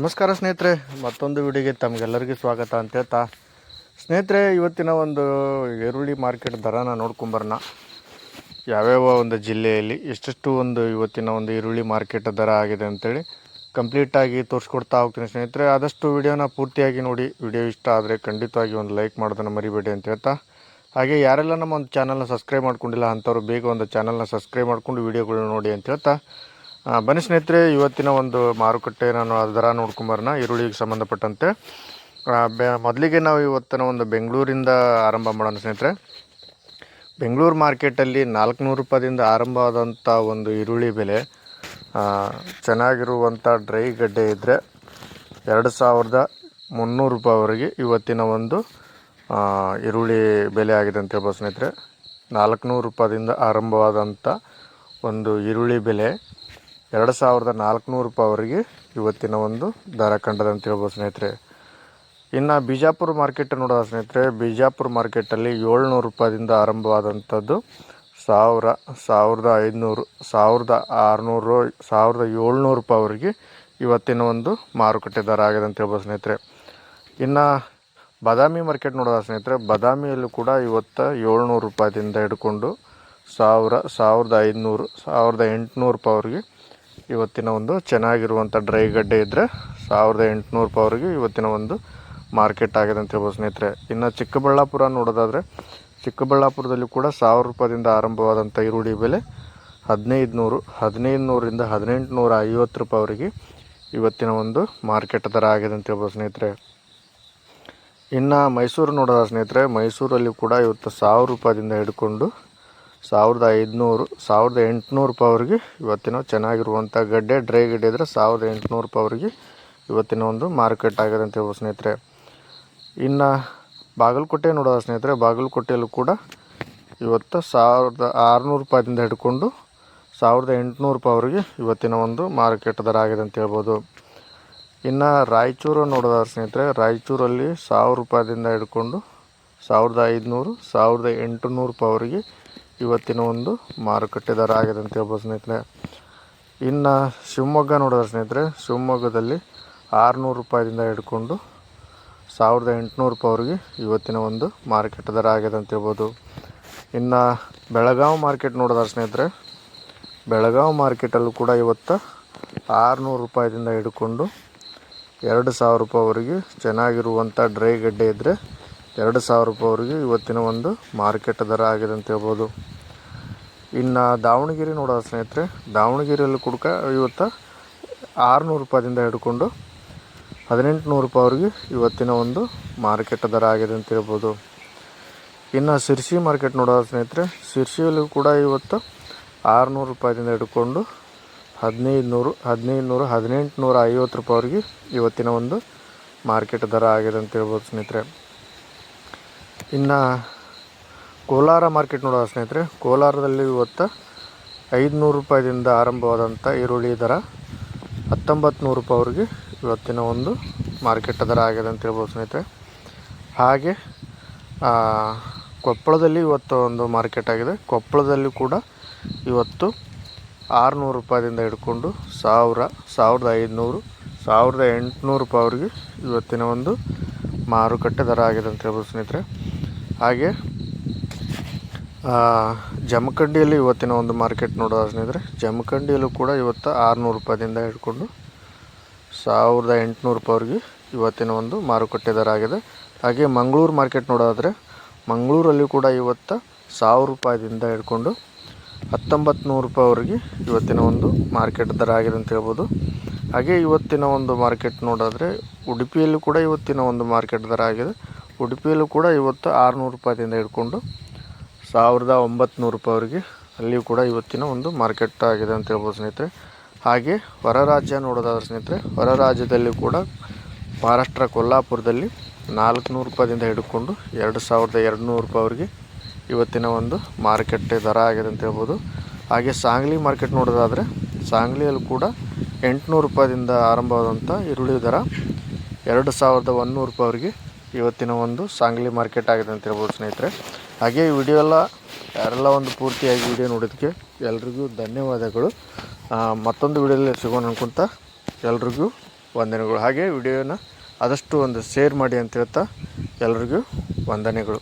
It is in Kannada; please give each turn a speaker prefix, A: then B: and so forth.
A: ನಮಸ್ಕಾರ ಸ್ನೇಹಿತರೆ, ಮತ್ತೊಂದು ವಿಡಿಯೋಗೆ ತಮಗೆಲ್ಲರಿಗೂ ಸ್ವಾಗತ ಅಂತ ಹೇಳ್ತಾ. ಸ್ನೇಹಿತರೆ, ಇವತ್ತಿನ ಒಂದು ಈರುಳ್ಳಿ ಮಾರ್ಕೆಟ್ ದರನ ನೋಡ್ಕೊಂಬರೋಣ. ಯಾವ್ಯಾವ ಒಂದು ಜಿಲ್ಲೆಯಲ್ಲಿ ಎಷ್ಟೆಷ್ಟು ಒಂದು ಇವತ್ತಿನ ಒಂದು ಈರುಳ್ಳಿ ಮಾರ್ಕೆಟ್ ದರ ಆಗಿದೆ ಅಂತೇಳಿ ಕಂಪ್ಲೀಟಾಗಿ ತೋರಿಸ್ಕೊಡ್ತಾ ಹೋಗ್ತೀನಿ ಸ್ನೇಹಿತರೆ. ಆದಷ್ಟು ವಿಡಿಯೋನ ಪೂರ್ತಿಯಾಗಿ ನೋಡಿ. ವಿಡಿಯೋ ಇಷ್ಟ ಆದರೆ ಖಂಡಿತವಾಗಿ ಒಂದು ಲೈಕ್ ಮಾಡೋದನ್ನು ಮರಿಬೇಡಿ ಅಂತ ಹೇಳ್ತಾ. ಹಾಗೆ ಯಾರೆಲ್ಲ ನಮ್ಮ ಒಂದು ಚಾನಲ್ನ ಸಬ್ಸ್ಕ್ರೈಬ್ ಮಾಡ್ಕೊಂಡಿಲ್ಲ ಅಂಥವ್ರು ಬೇಗ ಒಂದು ಚಾನಲ್ನ ಸಬ್ಸ್ಕ್ರೈಬ್ ಮಾಡ್ಕೊಂಡು ವೀಡಿಯೋಗಳನ್ನ ನೋಡಿ ಅಂತ ಹೇಳ್ತಾ. ಬನ್ನಿ ಸ್ನೇಹಿತರೆ, ಇವತ್ತಿನ ಒಂದು ಮಾರುಕಟ್ಟೆ ನಾನು ದರ ನೋಡ್ಕೊಂಬರೋಣ, ಈರುಳ್ಳಿಗೆ ಸಂಬಂಧಪಟ್ಟಂತೆ. ಬೆ, ಮೊದಲಿಗೆ ನಾವು ಇವತ್ತಿನ ಒಂದು ಬೆಂಗಳೂರಿಂದ ಆರಂಭ ಮಾಡೋಣ ಸ್ನೇಹಿತರೆ. ಬೆಂಗಳೂರು ಮಾರ್ಕೆಟಲ್ಲಿ ನಾಲ್ಕುನೂರು ರೂಪಾಯಿಂದ ಆರಂಭವಾದಂಥ ಒಂದು ಈರುಳ್ಳಿ ಬೆಲೆ ಚೆನ್ನಾಗಿರುವಂಥ ಡ್ರೈ ಗಡ್ಡೆ ಇದ್ದರೆ ಎರಡು ಸಾವಿರದ ಮುನ್ನೂರು ರೂಪಾಯಿವರೆಗೆ ಇವತ್ತಿನ ಒಂದು ಈರುಳ್ಳಿ ಬೆಲೆ ಆಗಿದೆ ಅಂತ ಹೇಳ್ಬೋದು ಸ್ನೇಹಿತರೆ. ನಾಲ್ಕುನೂರು ರೂಪಾಯಿಂದ ಆರಂಭವಾದಂಥ ಒಂದು ಈರುಳ್ಳಿ ಬೆಲೆ. ಎರಡು ಸಾವಿರದ ನಾಲ್ಕುನೂರು ರೂಪಾಯಿವರೆಗೆ ಇವತ್ತಿನ ಒಂದು ದರ ಕಂಡದ ಅಂತ ಹೇಳ್ಬೋದು ಸ್ನೇಹಿತರೆ. ಇನ್ನು ಬಿಜಾಪುರ ಮಾರ್ಕೆಟ್ ನೋಡೋದ ಸ್ನೇಹಿತರೆ. ಬಿಜಾಪುರ ಮಾರ್ಕೆಟಲ್ಲಿ ಏಳ್ನೂರು ರೂಪಾಯಿಂದ ಆರಂಭವಾದಂಥದ್ದು ಸಾವಿರ, ಸಾವಿರದ ಐದುನೂರು, ಸಾವಿರದ ಆರುನೂರು, ಸಾವಿರದ ಏಳ್ನೂರು ರೂಪಾಯಿವರೆಗೆ ಇವತ್ತಿನ ಒಂದು ಮಾರುಕಟ್ಟೆ ದರ ಆಗಿದೆ ಅಂತ ಹೇಳ್ಬೋದು ಸ್ನೇಹಿತರೆ. ಇನ್ನು ಬಾದಾಮಿ ಮಾರ್ಕೆಟ್ ನೋಡೋದ ಸ್ನೇಹಿತರೆ. ಬಾದಾಮಿಯಲ್ಲೂ ಕೂಡ ಇವತ್ತು ಏಳ್ನೂರು ರೂಪಾಯಿಂದ ಹಿಡ್ಕೊಂಡು ಸಾವಿರ, ಸಾವಿರದ ಐದುನೂರು, ಸಾವಿರದ ಎಂಟುನೂರು ರೂಪಾಯಿವರೆಗೆ ಇವತ್ತಿನ ಒಂದು ಚೆನ್ನಾಗಿರುವಂಥ ಡ್ರೈ ಗಡ್ಡೆ ಇದ್ದರೆ ಸಾವಿರದ ಎಂಟುನೂರು ರೂಪಾಯಿವರೆಗೆ ಇವತ್ತಿನ ಒಂದು ಮಾರ್ಕೆಟ್ ಆಗಿದೆ ಅಂತ ಹೇಳ್ಬೋದು ಸ್ನೇಹಿತರೆ. ಇನ್ನು ಚಿಕ್ಕಬಳ್ಳಾಪುರ ನೋಡೋದಾದರೆ, ಚಿಕ್ಕಬಳ್ಳಾಪುರದಲ್ಲಿ ಕೂಡ ಸಾವಿರ ರೂಪಾಯಿಂದ ಆರಂಭವಾದಂಥ ಈರುಳ್ಳಿ ಬೆಲೆ ಹದಿನೈದು ನೂರು ಹದಿನೈದು ನೂರಿಂದ ಹದಿನೆಂಟು ನೂರ ಐವತ್ತು ರೂಪಾಯಿವರೆಗೆ ಇವತ್ತಿನ ಒಂದು ಮಾರ್ಕೆಟ್ ದರ ಆಗಿದೆ ಅಂತ ಹೇಳ್ಬೋದು ಸ್ನೇಹಿತರೆ. ಇನ್ನು ಮೈಸೂರು ನೋಡೋದ ಸ್ನೇಹಿತರೆ, ಮೈಸೂರಲ್ಲಿ ಕೂಡ ಇವತ್ತು ಸಾವಿರ ರೂಪಾಯಿಂದ ಹಿಡ್ಕೊಂಡು ಸಾವಿರದ ಐದುನೂರು, ಸಾವಿರದ ಎಂಟುನೂರು ರೂಪಾಯಿವರೆಗೆ ಇವತ್ತಿನ ಚೆನ್ನಾಗಿರುವಂಥ ಗಡ್ಡೆ, ಡ್ರೈ ಗಡ್ಡೆ ಇದ್ದರೆ ಸಾವಿರದ ಎಂಟುನೂರು ರೂಪಾಯಿವರೆಗೆ ಇವತ್ತಿನ ಒಂದು ಮಾರ್ಕೆಟ್ ಆಗಿದೆ ಅಂತ ಹೇಳ್ಬೋದು ಸ್ನೇಹಿತರೆ. ಇನ್ನು ಬಾಗಲಕೋಟೆ ನೋಡೋದ ಸ್ನೇಹಿತರೆ? ಬಾಗಲಕೋಟೆಯಲ್ಲೂ ಕೂಡ ಇವತ್ತು ಸಾವಿರದ ಆರುನೂರು ರೂಪಾಯಿಂದ ಹಿಡ್ಕೊಂಡು ಸಾವಿರದ ಎಂಟುನೂರು ರೂಪಾಯಿವರೆಗೆ ಇವತ್ತಿನ ಒಂದು ಮಾರ್ಕೆಟ್ ದರ ಆಗಿದೆ ಅಂತ ಹೇಳ್ಬೋದು. ಇನ್ನು ರಾಯಚೂರು ನೋಡೋದಾದ್ರೆ ಸ್ನೇಹಿತರೆ? ರಾಯಚೂರಲ್ಲಿ ಸಾವಿರ ರೂಪಾಯಿಂದ ಹಿಡ್ಕೊಂಡು ಸಾವಿರದ ಐದುನೂರು, ಸಾವಿರದ ಎಂಟುನೂರು ರೂಪಾಯಿವರೆಗೆ ಇವತ್ತಿನ ಒಂದು ಮಾರುಕಟ್ಟೆ ದರ ಆಗಿದೆ ಅಂತ ಹೇಳ್ಬೋದು ಸ್ನೇಹಿತರೆ ಇನ್ನು ಶಿವಮೊಗ್ಗ ನೋಡಿದ್ರೆ ಸ್ನೇಹಿತರೆ, ಶಿವಮೊಗ್ಗದಲ್ಲಿ ಆರುನೂರು ರೂಪಾಯಿಯಿಂದ ಹಿಡ್ಕೊಂಡು ಸಾವಿರದ ಎಂಟುನೂರು ರೂಪಾಯಿವರೆಗೆ ಇವತ್ತಿನ ಒಂದು ಮಾರ್ಕೆಟ್ ದರ ಆಗಿದೆ ಅಂತ ಹೇಳ್ಬೋದು. ಇನ್ನು ಬೆಳಗಾವಿ ಮಾರ್ಕೆಟ್ ನೋಡಿದ್ರೆ ಸ್ನೇಹಿತರೆ, ಬೆಳಗಾವಿ ಮಾರ್ಕೆಟಲ್ಲೂ ಕೂಡ ಇವತ್ತು ಆರುನೂರು ರೂಪಾಯಿದಿಂದ ಹಿಡ್ಕೊಂಡು ಎರಡು ಸಾವಿರ ರೂಪಾಯಿವರೆಗೆ ಚೆನ್ನಾಗಿರುವಂಥ ಡ್ರೈ ಗಡ್ಡೆ ಇದ್ದರೆ ಎರಡು ಸಾವಿರ ರೂಪಾಯಿವರೆಗೆ ಇವತ್ತಿನ ಒಂದು ಮಾರ್ಕೆಟ್ ದರ ಆಗಿದೆ ಅಂತ ಹೇಳ್ಬೋದು. ಇನ್ನು ದಾವಣಗೆರೆ ನೋಡೋದು ಸ್ನೇಹಿತರೆ, ದಾವಣಗೆರೆಯಲ್ಲಿ ಕುಡ್ಕ ಇವತ್ತು ಆರುನೂರು ರೂಪಾಯಿದಿಂದ ಹಿಡ್ಕೊಂಡು ಹದಿನೆಂಟು ನೂರು ರೂಪಾಯಿವರೆಗೆ ಇವತ್ತಿನ ಒಂದು ಮಾರ್ಕೆಟ್ ದರ ಆಗಿದೆ ಅಂತ ಹೇಳ್ಬೋದು. ಇನ್ನು ಸಿರ್ಸಿ ಮಾರ್ಕೆಟ್ ನೋಡೋದು ಸ್ನೇಹಿತರೆ ಸಿರ್ಸಿಯಲ್ಲೂ ಕೂಡ ಇವತ್ತು ಆರುನೂರು ರೂಪಾಯಿದಿಂದ ಹಿಡ್ಕೊಂಡು ಹದಿನೈದು ನೂರು ಹದಿನೈದು ನೂರು ಹದಿನೆಂಟು ನೂರ ಐವತ್ತು ರೂಪಾಯಿವರೆಗೆ ಇವತ್ತಿನ ಒಂದು ಮಾರ್ಕೆಟ್ ದರ ಆಗಿದೆ ಅಂತ ಹೇಳ್ಬೋದು ಸ್ನೇಹಿತರೆ. ಇನ್ನು ಕೋಲಾರ ಮಾರ್ಕೆಟ್ ನೋಡೋಣ ಸ್ನೇಹಿತರೆ. ಕೋಲಾರದಲ್ಲಿ ಇವತ್ತು ಐದುನೂರು ರೂಪಾಯಿದಿಂದ ಆರಂಭವಾದಂಥ ಈರುಳ್ಳಿ ದರ ಹತ್ತೊಂಬತ್ತು ನೂರು ರೂಪಾಯಿವರೆಗೆ ಇವತ್ತಿನ ಒಂದು ಮಾರ್ಕೆಟ್ ದರ ಆಗಿದೆ ಅಂತ ಹೇಳ್ಬೋದು ಸ್ನೇಹಿತರೆ. ಹಾಗೆ ಕೊಪ್ಪಳದಲ್ಲಿ ಇವತ್ತು ಒಂದು ಮಾರ್ಕೆಟ್ ಆಗಿದೆ. ಕೊಪ್ಪಳದಲ್ಲಿ ಕೂಡ ಇವತ್ತು ಆರುನೂರು ರೂಪಾಯಿದಿಂದ ಹಿಡ್ಕೊಂಡು ಸಾವಿರ, ಸಾವಿರದ ಐದುನೂರು, ಸಾವಿರದ ಎಂಟುನೂರು ರೂಪಾಯಿವರೆಗೆ ಇವತ್ತಿನ ಒಂದು ಮಾರುಕಟ್ಟೆ ದರ ಆಗಿದೆ ಅಂತ ಹೇಳ್ಬೋದು ಸ್ನೇಹಿತರೆ. ಹಾಗೆ ಜಮಖಂಡಿಯಲ್ಲಿ ಇವತ್ತಿನ ಒಂದು ಮಾರ್ಕೆಟ್ ನೋಡೋದು ಸ್ನೇಹಿತರೆ ಜಮಖಂಡಿಯಲ್ಲೂ ಕೂಡ ಇವತ್ತು ಆರುನೂರು ರೂಪಾಯಿಂದ ಹಿಡ್ಕೊಂಡು ಸಾವಿರದ ಎಂಟುನೂರು ರೂಪಾಯಿವರೆಗೆ ಇವತ್ತಿನ ಒಂದು ಮಾರುಕಟ್ಟೆ ದರ ಆಗಿದೆ. ಹಾಗೆ ಮಂಗಳೂರು ಮಾರ್ಕೆಟ್ ನೋಡೋದಾದರೆ ಮಂಗಳೂರಲ್ಲಿ ಕೂಡ ಇವತ್ತು ಸಾವಿರ ರೂಪಾಯಿದಿಂದ ಹಿಡ್ಕೊಂಡು ಹತ್ತೊಂಬತ್ತು ನೂರು ರೂಪಾಯಿವರೆಗೆ ಇವತ್ತಿನ ಒಂದು ಮಾರ್ಕೆಟ್ ದರ ಆಗಿದೆ ಅಂತ ಹೇಳ್ಬೋದು. ಹಾಗೆ ಇವತ್ತಿನ ಒಂದು ಮಾರ್ಕೆಟ್ ನೋಡಿದ್ರೆ, ಉಡುಪಿಯಲ್ಲೂ ಕೂಡ ಇವತ್ತಿನ ಒಂದು ಮಾರ್ಕೆಟ್ ದರ ಆಗಿದೆ. ಉಡುಪಿಯಲ್ಲೂ ಕೂಡ ಇವತ್ತು ಆರುನೂರು ರೂಪಾಯಿದಿಂದ ಹಿಡ್ಕೊಂಡು ಸಾವಿರದ ಒಂಬತ್ತು ನೂರು ರೂಪಾಯಿವರೆಗೆ ಅಲ್ಲಿಯೂ ಕೂಡ ಇವತ್ತಿನ ಒಂದು ಮಾರ್ಕೆಟ್ ಆಗಿದೆ ಅಂತ ಹೇಳ್ಬೋದು ಸ್ನೇಹಿತರೆ. ಹಾಗೆ ಹೊರ ರಾಜ್ಯ ನೋಡೋದಾದ್ರೆ ಸ್ನೇಹಿತರೆ, ಹೊರ ರಾಜ್ಯದಲ್ಲಿ ಕೂಡ ಮಹಾರಾಷ್ಟ್ರ, ಕೊಲ್ಲಾಪುರದಲ್ಲಿ ನಾಲ್ಕುನೂರು ರೂಪಾಯಿದಿಂದ ಹಿಡ್ಕೊಂಡು ಎರಡು ಸಾವಿರದ ಎರಡು ನೂರು ರೂಪಾಯಿವರೆಗೆ ಇವತ್ತಿನ ಒಂದು ಮಾರ್ಕೆಟ್ ದರ ಆಗಿದೆ ಅಂತ ಹೇಳ್ಬೋದು. ಹಾಗೆ ಸಾಂಗ್ಲಿ ಮಾರ್ಕೆಟ್ ನೋಡೋದಾದರೆ, ಸಾಂಗ್ಲಿಯಲ್ಲಿ ಕೂಡ ಎಂಟುನೂರು ರೂಪಾಯಿಂದ ಆರಂಭವಾದಂಥ ಈರುಳ್ಳಿ ದರ ಎರಡು ಸಾವಿರದ ಒಂದುನೂರು ರೂಪಾಯಿವರೆಗೆ ಇವತ್ತಿನ ಒಂದು ಸಾಂಗ್ಲಿ ಮಾರ್ಕೆಟ್ ಆಗಿದೆ ಅಂತ ಹೇಳ್ಬೋದು ಸ್ನೇಹಿತರೆ. ಹಾಗೆ ಈ ವಿಡಿಯೋ ಎಲ್ಲ ಯಾರೆಲ್ಲ ಒಂದು ಪೂರ್ತಿಯಾಗಿ ವಿಡಿಯೋ ನೋಡೋದಕ್ಕೆ ಎಲ್ರಿಗೂ ಧನ್ಯವಾದಗಳು. ಮತ್ತೊಂದು ವಿಡಿಯೋದಲ್ಲಿ ಸಿಗೋಣ ಅನ್ಕೊಂತ ಎಲ್ರಿಗೂ ವಂದನೆಗಳು. ಹಾಗೆ ವಿಡಿಯೋನ ಆದಷ್ಟು ಒಂದು ಶೇರ್ ಮಾಡಿ ಅಂತ ಹೇಳ್ತಾ ಎಲ್ರಿಗೂ ವಂದನೆಗಳು.